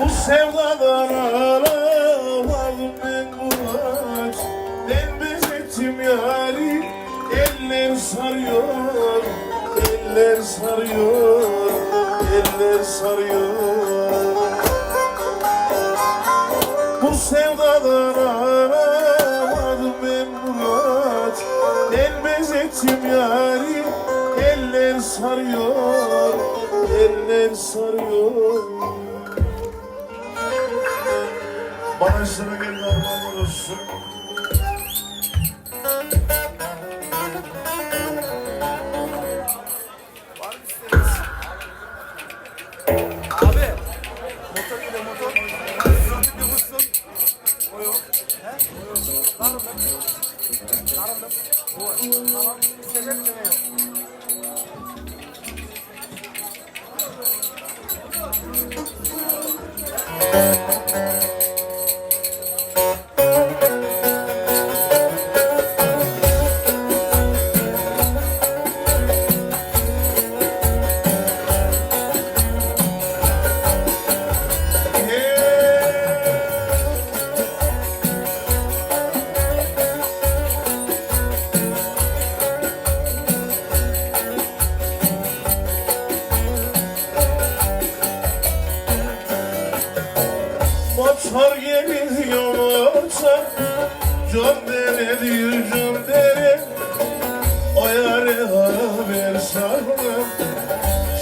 Bu sevdadan ağlamadım ben Eller sarıyor Eller sarıyor Eller sarıyor. Bu sevdadan benzettim yari Eller sarıyor Eller sarıyor. Bana sıra geldi Allah'ın olsun. Abi. Motor 好了，确实没有。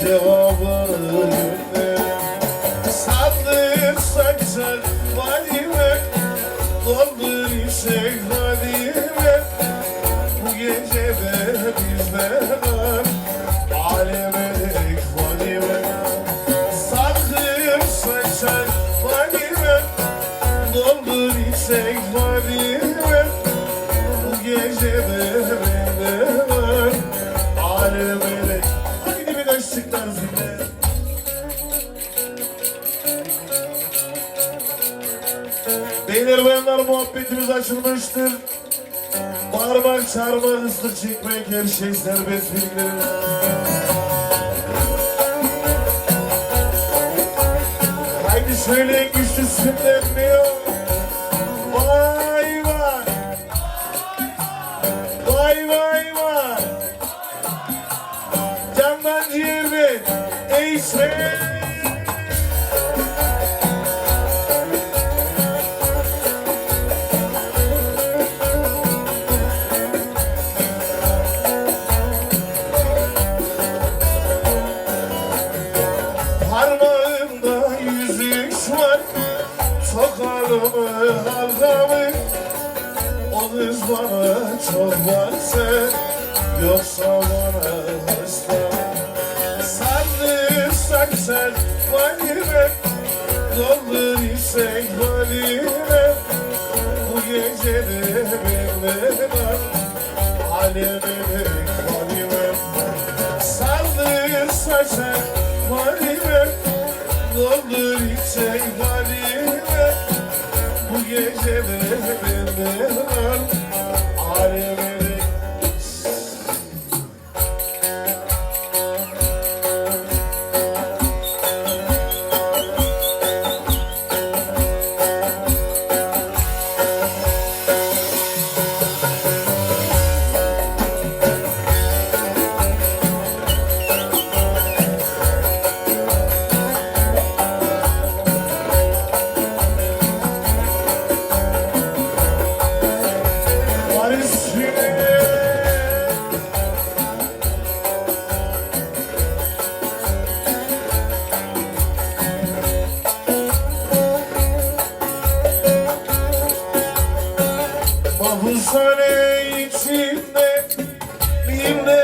Cevabını Sandır saksan vadime Doldur isek vadime Bu gece de bizde var Aleme dek vadime Sandır saksan vadime Doldur isek vadime Beyler bayanlar muhabbetimiz açılmıştır. Bağırmak, çağırmak, ıslık çekmek her şey serbest bilgilerin. Haydi söyleyin güçlü sinirlenmiyor. Vay vay. Vay vay vay. Bana çok varsa Yoksa bana hasta sen valime Doldur isek valime Bu gece de benimle var valime Saldır saçar valime Doldur içecek valime Bu gece de var Mahpushane içinde kara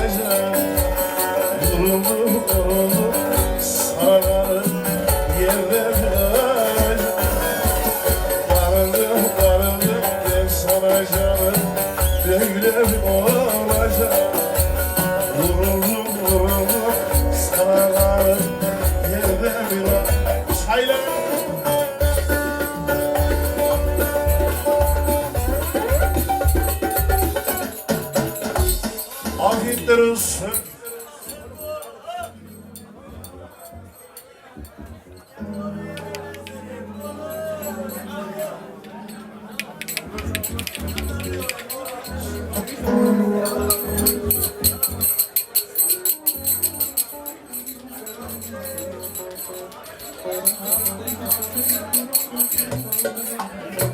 yolunu sarar yere sana canım devlet olacak Vuruldum vuruldum sararım yere ver Çaylar Thank you.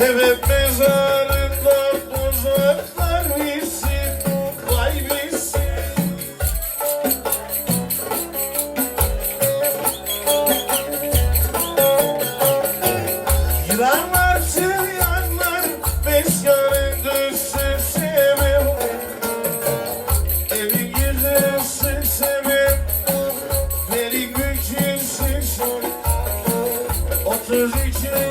Sebep mezarında uzaklar bizi Dubai bizi Yılanlar sıryanlar Meskanın düşsün sebep Evi güzelsin sebep Veri gücünsün sebep Otuz için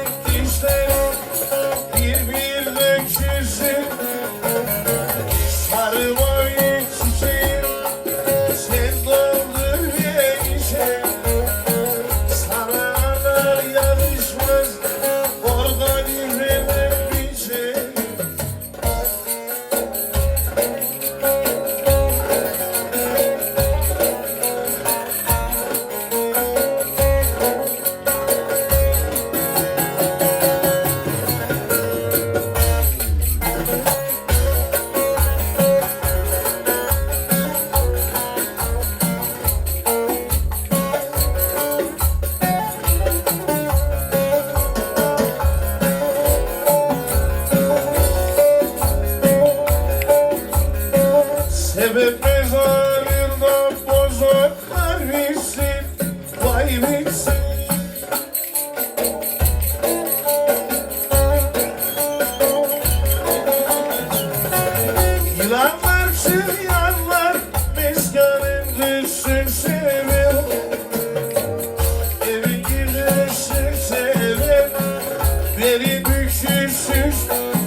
Gözleri büksüz süzdür